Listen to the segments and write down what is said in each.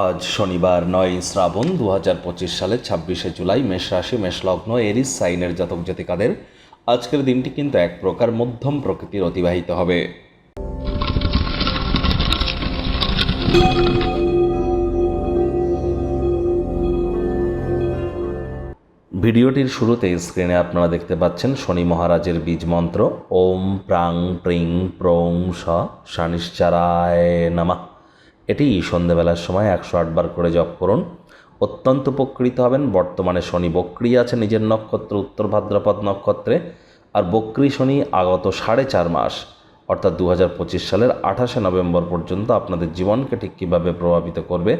আজ শনিবার নয় শ্রাবণ দু হাজার পঁচিশ সালের ছাব্বিশে জুলাই, মেষ রাশি মেষলগ্ন এরিস, সাইনের জাতক জাতিকাদের আজকের দিনটি কিন্তু এক প্রকার মধ্যম প্রকৃতির অতিবাহিত হবে। ভিডিওটির শুরুতে স্ক্রিনে আপনারা দেখতে পাচ্ছেন শনি মহারাজের বীজ মন্ত্র। ওম প্রাং, প্রিং, প্রং, স, শানিশ্চারায় নামা। এটি সন্ধেবেলার সময় একশো আটবার করে জপ করুন। অত্যন্ত উপকৃত হবেন। বর্তমানে শনি বক্রি আছে নিজের নক্ষত্র, উত্তর ভাদ্রপদ নক্ষত্রে। আর বক্রি শনি আগত সাড়ে চার মাস, অর্থাৎ দু সালের আঠাশে নভেম্বর পর্যন্ত আপনাদের জীবনকে ঠিক কীভাবে প্রভাবিত করবে,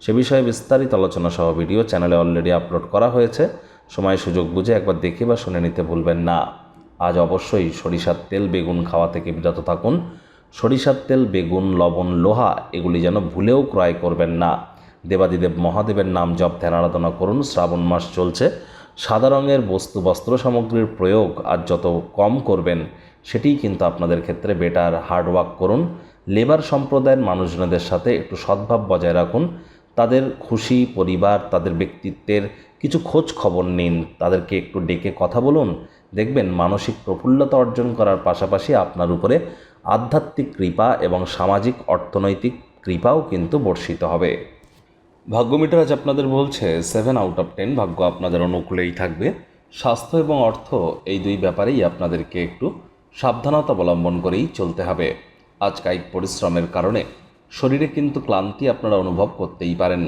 সে বিষয়ে বিস্তারিত আলোচনা সহ ভিডিও চ্যানেলে অলরেডি আপলোড করা হয়েছে। সময় সুযোগ বুঝে একবার দেখে বা শুনে নিতে ভুলবেন না। আজ অবশ্যই সরিষার তেল, বেগুন, খাওয়া থেকে বিরত থাকুন। সরিষার তেল, বেগুন, লবণ, লোহা, এগুলি যেন ভুলেও ক্রয় করবেন না। দেবাদিদেব মহাদেবের নাম জপ ধ্যান আরাধনা করুন, শ্রাবণ মাস চলছে। সাদা রঙের বস্তু, বস্ত্র সামগ্রীর প্রয়োগ আর যত কম করবেন, সেটিই কিন্তু আপনাদের ক্ষেত্রে বেটার হার্ডওয়ার্ক করুন। লেবার সম্প্রদায়ের মানুষজনদের সাথে একটু সদ্ভাব বজায় রাখুন। তাদের খুশি পরিবার, তাদের ব্যক্তিত্বের কিছু খোঁজ খবর নিন। তাদেরকে একটু ডেকে কথা বলুন। দেখবেন মানসিক প্রফুল্লতা অর্জন করার পাশাপাশি আপনার উপরে আধ্যাত্মিক কৃপা এবং সামাজিক অর্থনৈতিক কৃপাও কিন্তু বর্ষিত হবে। ভাগ্যমিটার আজ আপনাদের বলছে সেভেন আউট অফ টেন ভাগ্য আপনাদের অনুকূলেই থাকবে। স্বাস্থ্য এবং অর্থ এই দুই ব্যাপারেই আপনাদেরকে একটু সাবধানতা অবলম্বন করেই চলতে হবে। আজ কায়িক পরিশ্রমের কারণে শরীরে কিন্তু ক্লান্তি আপনারা অনুভব করতেই পারেন।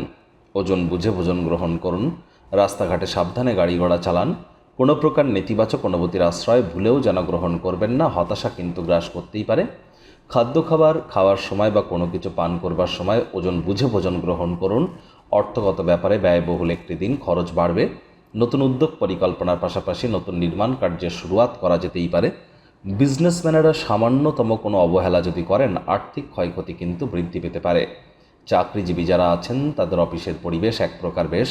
ওজন বুঝে ভোজন গ্রহণ করুন, রাস্তাঘাটে সাবধানে গাড়ি ঘোড়া চালান কোনো প্রকার নেতিবাচক অনুভূতির আশ্রয় ভুলেও যেন গ্রহণ করবেন না, হতাশা কিন্তু গ্রাস করতেই পারে। খাদ্য খাবার, খাওয়ার সময় বা কোনো কিছু পান করবার সময় ওজন বুঝে ভোজন গ্রহণ করুন। অর্থগত ব্যাপারে ব্যয়বহুল একটি দিন খরচ বাড়বে। নতুন উদ্যোগ পরিকল্পনার পাশাপাশি নতুন নির্মাণ কার্যের শুরুয়াত করা যেতেই পারে। বিজনেসম্যানেরা সামান্যতম কোনো অবহেলা যদি করেন, আর্থিক ক্ষয়ক্ষতি কিন্তু বৃদ্ধি পেতে পারে। চাকরিজীবী যারা আছেন, তাদের অফিসের পরিবেশ এক প্রকার বেশ।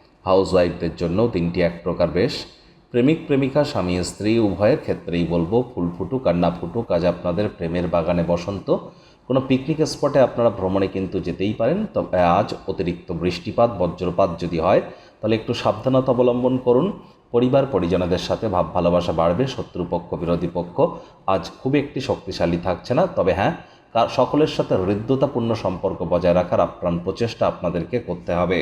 হাউসওয়াইফদের জন্য দিনটি এক প্রকার বেশ। প্রেমিক, প্রেমিকা, স্বামী, স্ত্রী, উভয়ের ক্ষেত্রেই বলব, ফুল ফুটুক আর না ফুটুক, আজ আপনাদের প্রেমের বাগানে বসন্ত। কোনো পিকনিক স্পটে আপনারা ভ্রমণে কিন্তু যেতেই পারেন, তবে আজ অতিরিক্ত বৃষ্টিপাত, বজ্রপাত যদি হয়, তাহলে একটু সাবধানতা অবলম্বন করুন। পরিবার, পরিজনদের সাথে ভাব ভালোবাসা বাড়বে, শত্রুপক্ষ, বিরোধী পক্ষ, আজ খুব একটি শক্তিশালী থাকছে না? তবে হ্যাঁ সকলের সাথে হৃদ্যতাপূর্ণ সম্পর্ক বজায় রাখার আপ্রাণ প্রচেষ্টা আপনাদেরকে করতে হবে।